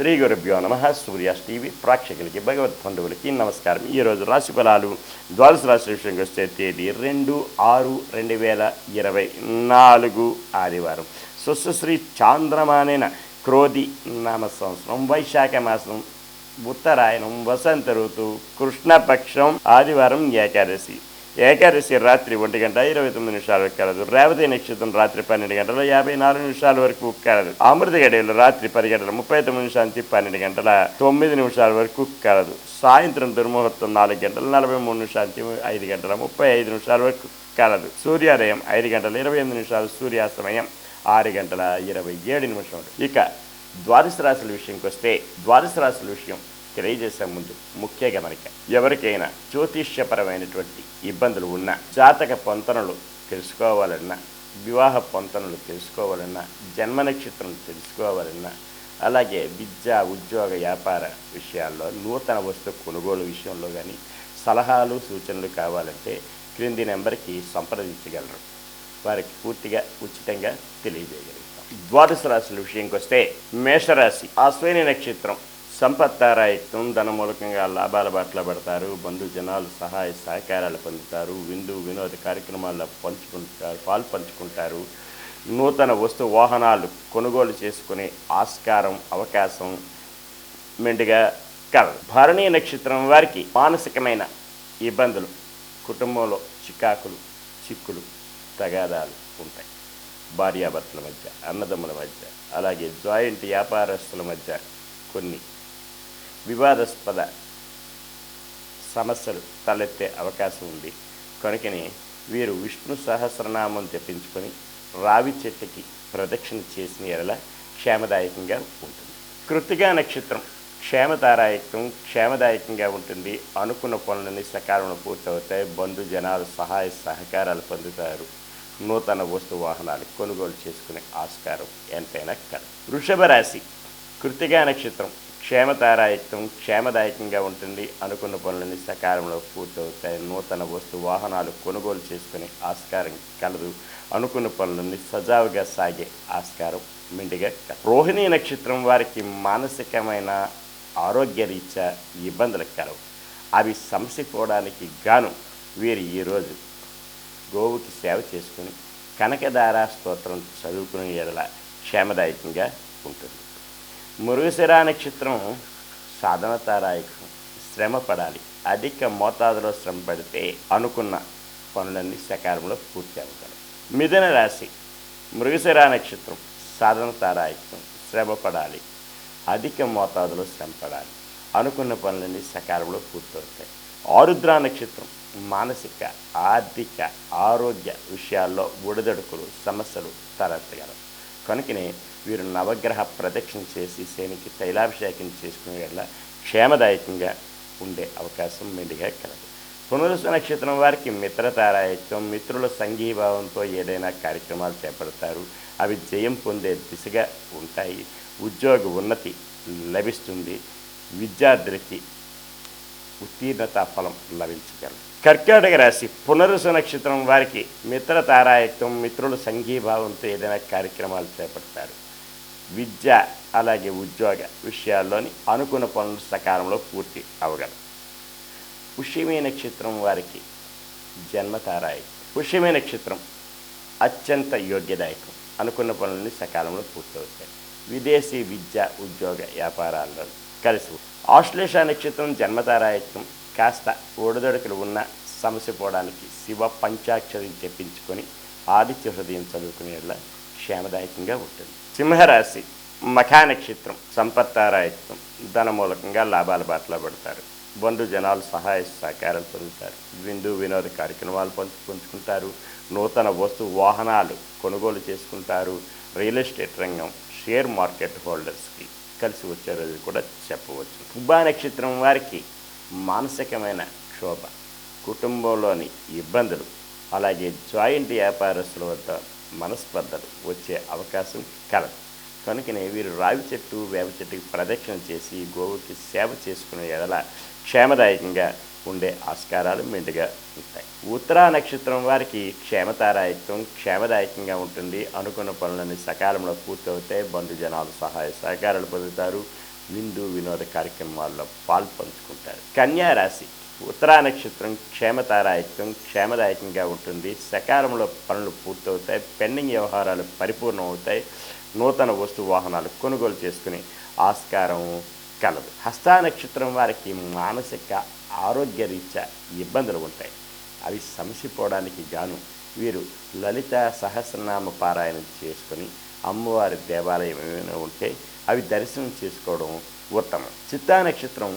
శ్రీ గురుభ్యో నమ సూర్యాస్ టీవీ ప్రేక్షకులకి భగవత్ బంధువులకి నమస్కారం. ఈరోజు రాశి ఫలాలు ద్వాదశ రాశి విషయంకి వస్తే తేదీ రెండు ఆరు రెండు వేల ఇరవై నాలుగు ఆదివారం. సుశ్రీ చాంద్రమానైన క్రోధి నామ సంవత్సరం వైశాఖ మాసం ఉత్తరాయణం వసంత ఋతు కృష్ణపక్షం ఆదివారం ఏకాదశి. ఏకాదశి రాత్రి ఒంటి గంట ఇరవై తొమ్మిది నిమిషాల వరకు కలదు. రేవతి నక్షత్రం రాత్రి పన్నెండు గంటల యాభై నాలుగు నిమిషాల వరకు కలదు. అమృత గడియలు రాత్రి పది గంటల ముప్పై తొమ్మిది నిమిషాల నుంచి పన్నెండు గంటల తొమ్మిది నిమిషాల వరకు కలదు. సాయంత్రం దుర్ముహూర్తం నాలుగు గంటల నలభై మూడు నిమిషాల నుంచి ఐదు గంటల ముప్పై ఐదు నిమిషాల వరకు కలదు. సూర్యోదయం ఐదు గంటల ఇరవై ఎనిమిది నిమిషాలు సూర్యాస్తమయం ఆరు గంటల ఇరవై ఏడు నిమిషాలు ఇక ద్వాదశ రాశుల విషయంకి వస్తే ద్వాదశ రాశుల విషయం తెలియజేసే ముందు ముఖ్య గమనిక. ఎవరికైనా జ్యోతిష్యపరమైనటువంటి ఇబ్బందులు ఉన్నా జాతక పొంతనలు తెలుసుకోవాలన్నా వివాహ పొంతనలు తెలుసుకోవాలన్నా జన్మ నక్షత్రం తెలుసుకోవాలన్నా అలాగే విద్య ఉద్యోగ వ్యాపార విషయాల్లో నూతన వస్తు కొనుగోలు విషయంలో కానీ సలహాలు సూచనలు కావాలంటే క్రింది నెంబర్కి సంప్రదించగలరు. వారికి పూర్తిగా ఉచితంగా తెలియజేయగలుగుతాం. ద్వాదశ రాశుల విషయంకి వస్తే మేషరాశి అశ్విని నక్షత్రం సంపత్తారాయుక్తం ధనమూలకంగా లాభాల బాటలో పడతారు. బంధు జనాలు సహాయ సహకారాలు పొందుతారు. విందు వినోద కార్యక్రమాల్లో పంచుకుంటారు పాలు పంచుకుంటారు. నూతన వస్తు వాహనాలు కొనుగోలు చేసుకునే ఆస్కారం అవకాశం మెండుగా కలదు. భరణీ నక్షత్రం వారికి మానసికమైన ఇబ్బందులు కుటుంబంలో చికాకులు చిక్కులు తగాదాలు ఉంటాయి. భార్యాభర్తల మధ్య అన్నదమ్ముల మధ్య అలాగే జాయింట్ వ్యాపారస్తుల మధ్య కొన్ని వివాదాస్పద సమస్యలు తలెత్తే అవకాశం ఉంది. కనుకని వీరు విష్ణు సహస్రనామం జపించుకొని రావి చెట్టుకి ప్రదక్షిణ చేసిన ఎడల క్షేమదాయకంగా ఉంటుంది. కృతిగా నక్షత్రం క్షేమతారాయకం క్షేమదాయకంగా ఉంటుంది అనుకున్న పనులన్నీ సకాలంలో పూర్తవుతాయి. బంధు జనాలు సహాయ సహకారాలు పొందుతారు. నూతన వస్తు వాహనాలు కొనుగోలు చేసుకునే ఆస్కారం ఎంతైనా కలదు. వృషభ రాశి కృతిగా నక్షత్రం క్షేమతారాయత్వం క్షేమదాయకంగా ఉంటుంది అనుకున్న పనులన్నీ సకాలంలో పూర్తవుతాయి. నూతన వస్తు వాహనాలు కొనుగోలు చేసుకునే ఆస్కారం కలదు. అనుకున్న పనులన్నీ సజావుగా సాగే ఆస్కారం మిండిగా రోహిణీ నక్షత్రం వారికి మానసికమైన ఆరోగ్యరీత్యా ఇబ్బందులు కలవు. అవి సంసిపోవడానికి గాను వీరు ఈరోజు గోవుకి సేవ చేసుకుని కనకదార స్తోత్రం చదువుకునే ఎడల క్షేమదాయకంగా ఉంటుంది. మురుగుశిర నక్షత్రం సాధనతారాయకం శ్రమ పడాలి అధిక మోతాదులో శ్రమ పడితే అనుకున్న పనులన్నీ సకాలంలో పూర్తి అవుతాయి మిథున రాశి మృగశిర నక్షత్రం సాధనతారాయకం శ్రమ పడాలి అధిక మోతాదులో శ్రమ పడాలి అనుకున్న పనులన్నీ సకాలంలో పూర్తవుతాయి. ఆరుద్ర నక్షత్రం మానసిక ఆర్థిక ఆరోగ్య విషయాల్లో ఒడిదడుకులు సమస్యలు తలెత్తగలవు. కనుకనే వీరు నవగ్రహ ప్రదక్షిణ చేసి శనికి తైలాభిషేకం చేసుకునే వల్ల క్షేమదాయకంగా ఉండే అవకాశం మెండుగా కలదు. పునరుస నక్షత్రం వారికి మిత్రతారాయత్వం మిత్రుల సంఘీభావంతో ఏదైనా కార్యక్రమాలు చేపడతారు. అవి జయం పొందే దిశగా ఉంటాయి. ఉద్యోగ ఉన్నతి లభిస్తుంది. విద్యార్థులకి ఉత్తీర్ణత ఫలం లభించగలదు. కర్కాటక రాశి పునరుస నక్షత్రం వారికి మిత్ర తారాయత్వం మిత్రుల సంఘీభావంతో ఏదైనా కార్యక్రమాలు చేపడతారు. విద్య అలాగే ఉద్యోగ విషయాల్లోని అనుకున్న పనులు సకాలంలో పూర్తి అవగలరు పుష్యమే నక్షత్రం వారికి జన్మతారాయి. పుష్యమే నక్షత్రం అత్యంత యోగ్యదాయకం. అనుకున్న పనులని సకాలంలో పూర్తవుతాయి. విదేశీ విద్య ఉద్యోగ వ్యాపారాల్లో కలిసి ఆశ్లేష నక్షత్రం జన్మతారాయత్వం కాస్త ఒడిదొడకలు ఉన్న సమస్య పోవడానికి శివ పంచాక్షరి చెప్పించుకొని ఆదిత్య హృదయం చదువుకునేలా క్షేమదాయకంగా ఉంటుంది. సింహరాశి మఖా నక్షత్రం సంపత్తారాయత్వం ధన మూలకంగా లాభాల బాటలో పడతారు. బంధు జనాలు సహాయ సహకారాలు పొందుతారు. విందు వినోద కార్యక్రమాలు పంచు పంచుకుంటారు నూతన వస్తు వాహనాలు కొనుగోలు చేసుకుంటారు. రియల్ ఎస్టేట్ రంగం షేర్ మార్కెట్ హోల్డర్స్కి కలిసి వచ్చే రోజు కూడా చెప్పవచ్చు. పుబ్బా నక్షత్రం వారికి మానసికమైన క్షోభ కుటుంబంలోని ఇబ్బందులు అలాగే జాయింట్ వ్యాపారస్తుల వద్ద మనస్పర్ధలు వచ్చే అవకాశం కలదు. కనుకనే వీరు రావి చెట్టు వేప చెట్టుకి ప్రదక్షిణ చేసి గోవుకి సేవ చేసుకునే ఎడల క్షేమదాయకంగా ఉండే ఆస్కారాలు మెండుగా ఉంటాయి. ఉత్తరా నక్షత్రం వారికి క్షేమతారాయకత్వం క్షేమదాయకంగా ఉంటుంది. అనుకున్న పనులన్నీ సకాలంలో పూర్తవుతాయి. బంధు జనాలు సహాయ సహకారాలు పొందుతారు. విందు వినోద కార్యక్రమాల్లో పాల్పంచుకుంటారు కన్యా రాశి ఉత్తరా నక్షత్రం క్షేమతారాయత్వం క్షేమదాయకంగా ఉంటుంది. సకాలంలో పనులు పూర్తవుతాయి. పెండింగ్ వ్యవహారాలు పరిపూర్ణం అవుతాయి నూతన వస్తు వాహనాలు కొనుగోలు చేసుకుని ఆస్కారం కలదు. హస్తా నక్షత్రం వారికి మానసిక ఆరోగ్య రీత్యా ఇబ్బందులు ఉంటాయి. అవి సమసిపోవడానికి గాను వీరు లలిత సహస్రనామ పారాయణం చేసుకొని అమ్మవారి దేవాలయం ఏమైనా ఉంటే అవి దర్శనం చేసుకోవడం ఉత్తమం. చిత్తా నక్షత్రం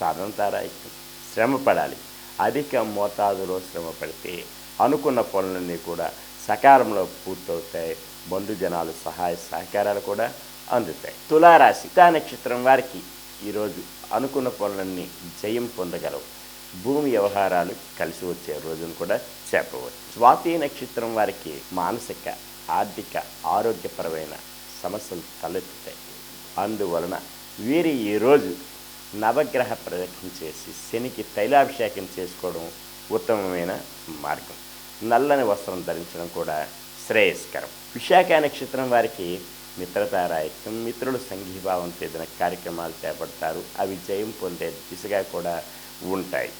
సాధన తారాయత్వం శ్రమ పడాలి అధిక మోతాదులో శ్రమ పడితే అనుకున్న పనులన్నీ కూడా సకాలంలో పూర్తవుతాయి. బంధుజనాలు సహాయ సహకారాలు కూడా అందుతాయి. తులారాశి తా నక్షత్రం వారికి ఈరోజు అనుకున్న పనులన్నీ జయం పొందగలవు. భూమి వ్యవహారాలు కలిసి వచ్చే రోజును కూడా చెప్పవచ్చు స్వాతి నక్షత్రం వారికి మానసిక ఆర్థిక ఆరోగ్యపరమైన సమస్యలు తలెత్తుతాయి. అందువలన వీరి ఈరోజు నవగ్రహ ప్రదక్షిణ చేసి శనికి తైలాభిషేకం చేసుకోవడం ఉత్తమమైన మార్గం. నల్లని వస్త్రం ధరించడం కూడా శ్రేయస్కరం. విశాఖ నక్షత్రం వారికి మిత్రతారాయత్వం మిత్రులు సంఘీభావంతో ఏదైనా కార్యక్రమాలు చేపడతారు. అవి జయం పొందే దిశగా కూడా ఉంటాయి.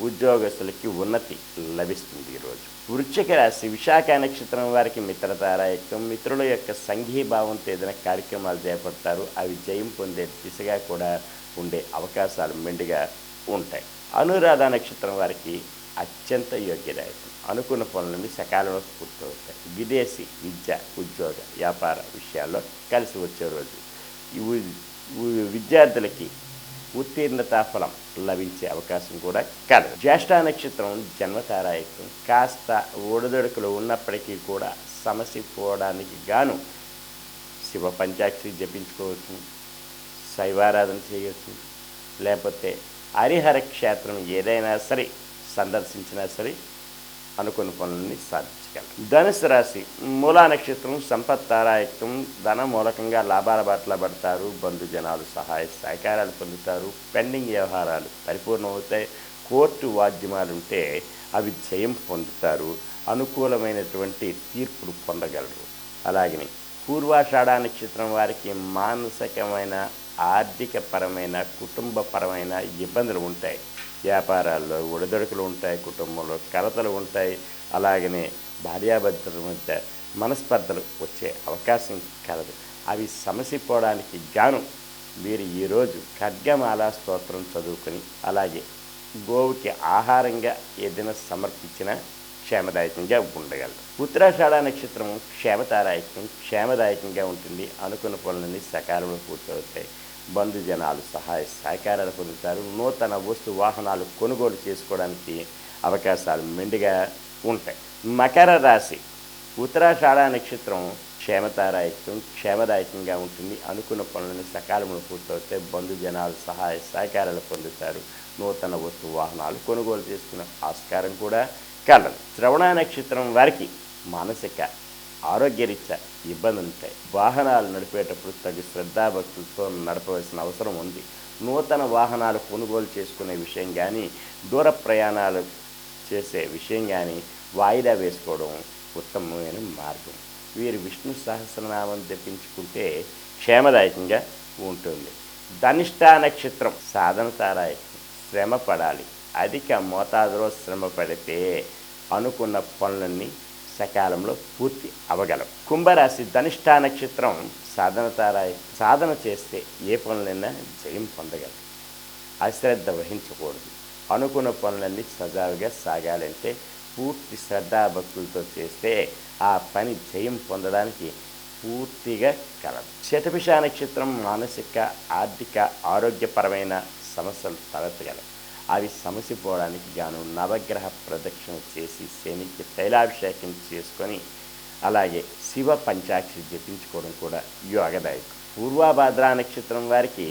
ఉద్యోగస్తులకి ఉన్నతి లభిస్తుంది ఈరోజు వృశ్చిక రాశి విశాఖ నక్షత్రం వారికి మిత్రతారాయత్వం మిత్రుల యొక్క సంఘీభావంతో ఏదైనా కార్యక్రమాలు చేపడతారు. అవి జయం పొందే దిశగా కూడా ఉండే అవకాశాలు మెండుగా ఉంటాయి. అనురాధ నక్షత్రం వారికి అత్యంత యోగ్యదాయకం. అనుకున్న పనులన్నీ సకాలంలో పూర్తవుతాయి. విదేశీ విద్య ఉద్యోగ వ్యాపార విషయాల్లో కలిసి వచ్చే రోజు. ఇవి విద్యార్థులకి ఉత్తీర్ణతా ఫలం లభించే అవకాశం కూడా కలదు జ్యేష్ఠ నక్షత్రం జన్మతారాయకం కాస్త ఒడిదొడుకులు ఉన్నప్పటికీ కూడా సమస్య పోవడానికి గాను శివ పంచాక్షరి జపించుకోవచ్చు. శైవారాధన చేయవచ్చు లేకపోతే హరిహర క్షేత్రం ఏదైనా సరే సందర్శించినా సరే అనుకున్న పనులని సాధించగలరు ధనుసు రాశి మూలా నక్షత్రం సంపత్ తారాయత్వం ధన మూలకంగా లాభాల బాటల పడతారు. బంధుజనాలు సహాయ సహకారాలు పొందుతారు. పెండింగ్ వ్యవహారాలు పరిపూర్ణమవుతాయి. కోర్టు వాద్యమాలు ఉంటే అవి జయం పొందుతారు. అనుకూలమైనటువంటి తీర్పులు పొందగలరు. అలాగే పూర్వాషాఢ నక్షత్రం వారికి మానసికమైన ఆర్థిక పరమైన కుటుంబపరమైన ఇబ్బందులు ఉంటాయి. వ్యాపారాల్లో ఒడిదొడుకులు ఉంటాయి కుటుంబంలో కలతలు ఉంటాయి. అలాగనే భార్యాభర్తల మధ్య మనస్పర్ధలు వచ్చే అవకాశం కలదు. అవి సమసిపోవడానికి గాను మీరు ఈరోజు ఖడ్గమాల స్తోత్రం చదువుకొని అలాగే గోవుకి ఆహారంగా ఏదైనా సమర్పించినా క్షేమదాయకంగా ఉండగలరు. ఉత్తరాషాఢ నక్షత్రం క్షేమతారాయకం క్షేమదాయకంగా ఉంటుంది. అనుకున్న పనులన్నీ సకాలంలో పూర్తవుతాయి. బంధుజనాలు సహాయ సహకారాలు పొందుతారు. నూతన వస్తు వాహనాలు కొనుగోలు చేసుకోవడానికి అవకాశాలు మెండుగా ఉంటాయి. మకర రాశి. ఉత్తరాషాఢ నక్షత్రం క్షేమతారాయత్వం క్షేమదాయకంగా ఉంటుంది. అనుకున్న పనులను సకాలంలో పూర్తవుతాయి. బంధుజనాలు సహాయ సహకారాలు పొందుతారు. నూతన వస్తు వాహనాలు కొనుగోలు చేసుకునే ఆస్కారం కూడా కలదు. శ్రవణ నక్షత్రం వారికి మానసిక ఆరోగ్యరీత్యా ఇబ్బందులు ఉంటాయి వాహనాలు నడిపేటప్పుడు తగు శ్రద్ధాభక్తులతో నడపవలసిన అవసరం ఉంది. నూతన వాహనాలు కొనుగోలు చేసుకునే విషయం కానీ దూర ప్రయాణాలు చేసే విషయం కానీ వాయిదా వేసుకోవడం ఉత్తమమైన మార్గం. వీరు విష్ణు సహస్రనామం తెప్పించుకుంటే క్షేమదాయకంగా ఉంటుంది. ధనిష్టా నక్షత్రం సాధన తారాయకం శ్రమ పడాలి అధిక మోతాదులో శ్రమ పడితే అనుకున్న పనులన్నీ సకాలంలో పూర్తి అవగలం. కుంభరాశి ధనిష్టా నక్షత్రం సాధన తారాయి సాధన చేస్తే ఏ పనులైనా జయం పొందగలం. అశ్రద్ధ వహించకూడదు. అనుకున్న పనులన్నీ సజావుగా సాగాలంటే పూర్తి శ్రద్ధాభక్తులతో చేస్తే ఆ పని జయం పొందడానికి పూర్తిగా కలదు. శతభిష నక్షత్రం మానసిక ఆర్థిక ఆరోగ్యపరమైన సమస్యలు తలెత్తగలవు. అవి సమసిపోవడానికి గాను నవగ్రహ ప్రదక్షిణ చేసి శనికి తైలాభిషేకం చేసుకొని అలాగే శివ పంచాక్షరి జపించుకోవడం కూడా యోగదాయకం. పూర్వాభాద్ర నక్షత్రం వారికి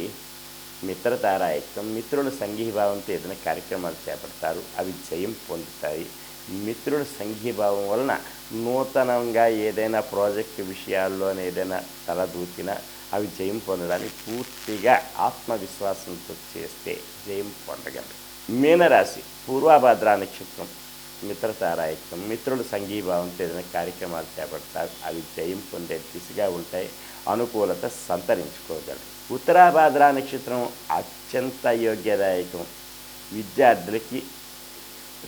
మిత్రతారాయకం మిత్రుల సంఘీభావంతో ఏదైనా కార్యక్రమాలు చేపడతారు అవి జయం పొందుతాయి. మిత్రుడు సంఘీభావం వలన నూతనంగా ఏదైనా ప్రాజెక్టు విషయాల్లోనే ఏదైనా తలదూచినా అవి జయం పొందడానికి పూర్తిగా ఆత్మవిశ్వాసంతో చేస్తే జయం పొందగలరు మీనరాశి పూర్వాభాద్ర నక్షత్రం మిత్రతారాయత్వం మిత్రులు సంఘీభావం ఏదైనా కార్యక్రమాలు చేపడతారు. అవి జయం పొందే దిశగా ఉంటాయి. అనుకూలత సంతరించుకోగలరు. ఉత్తరాభాద్ర నక్షత్రం అత్యంత యోగ్యదాయకం. విద్యార్థులకి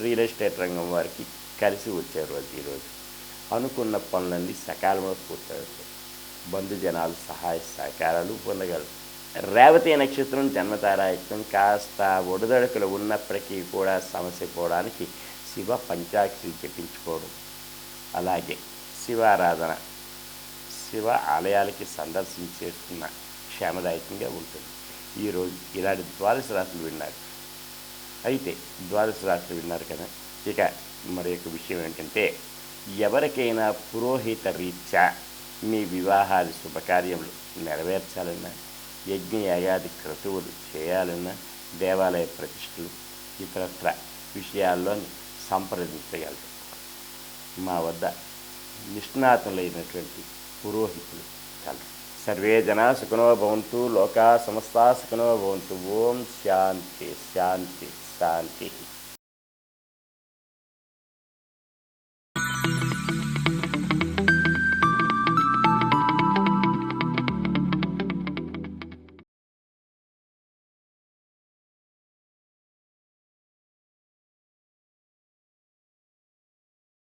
రియల్ ఎస్టేట్ రంగం వారికి కలిసి వచ్చే రోజు ఈరోజు అనుకున్న పనులన్నీ సకాలంలో పూర్తవుతాయి. బంధుజనాలు సహాయ సహకారాలు పొందగలరు. రేవతి నక్షత్రం జన్మతారాయత్వం కాస్త ఒడిదొడుకులు ఉన్నప్పటికీ కూడా సమస్య పోవడానికి శివ పంచాక్షరి జపించుకోవడం అలాగే శివారాధన శివ ఆలయాలకి సందర్శించేస్తున్న క్షేమదాయకంగా ఉంటుంది. ఈరోజు ఇలాంటి ద్వాదశ రాత్రులు విన్నారు. అయితే ద్వాదశ రాత్రులు విన్నారు కదా. ఇక మరి యొక్క విషయం ఏంటంటే ఎవరికైనా పురోహిత రీత్యా మీ వివాహాది శుభకార్యములు నెరవేర్చాలన్నా యజ్ఞయాగాది క్రతువులు చేయాలన్న దేవాలయ ప్రతిష్టలు ఇతరత్ర విషయాల్లోని సంప్రదించగలరు మా వద్ద నిష్ణాతులైనటువంటి పురోహితులు కలరు సర్వే జనా సుఖనో భవంతు లోకా సమస్త సుఖనో భవంతు. ఓం శాంతి శాంతి శాంతి.